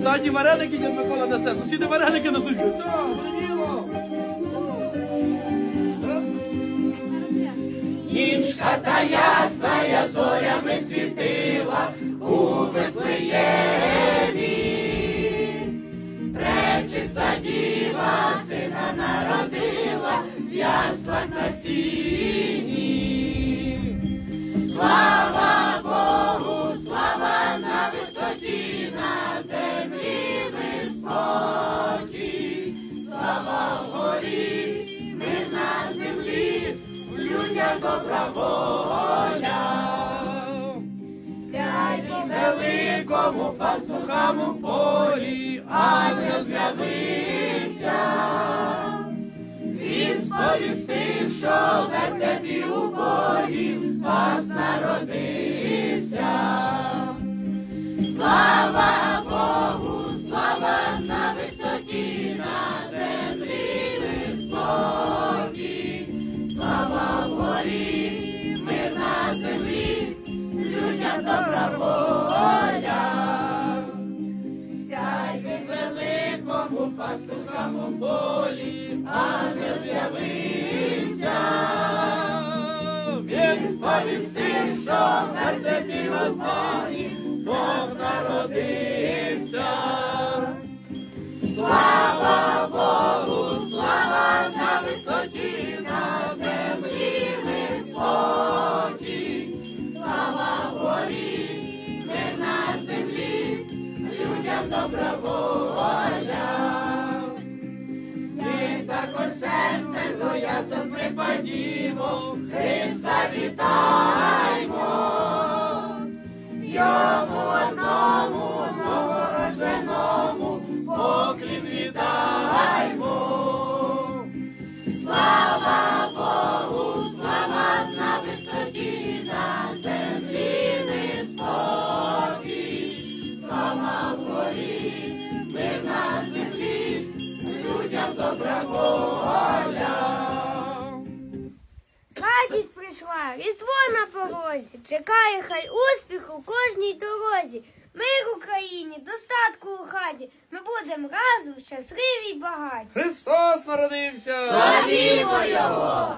Ззаді вареники дід Микола несе, сусіди вареники несуть. Все, буде діло. Нічка та ясна, зорями світила у Вифлеємі. Пречиста діва сина народила в яслах на в добра воля. Сяй великому пастухам у полі, ангел з'явився. Він сповістив, що Вертепі у полі спас народився. Пастушкам у полі, ангел з'явився. Він сповістив, що в Вертепі в Бог народився. Слава Богу, слава на висоті, на землі мир спокій. Слава вгорі, мир на землі, людям добра ясен припадімо, Христа вітаймо. Йому одному новороженому поклін віддаймо. Слава Богу, слава на висоті, Радість прийшла, різдво на порозі. Чекає хай успіх у кожній дорозі. Мир Україні, достатку у хаті. Ми будемо разом щасливі й багаті. Христос народився! Славімо його!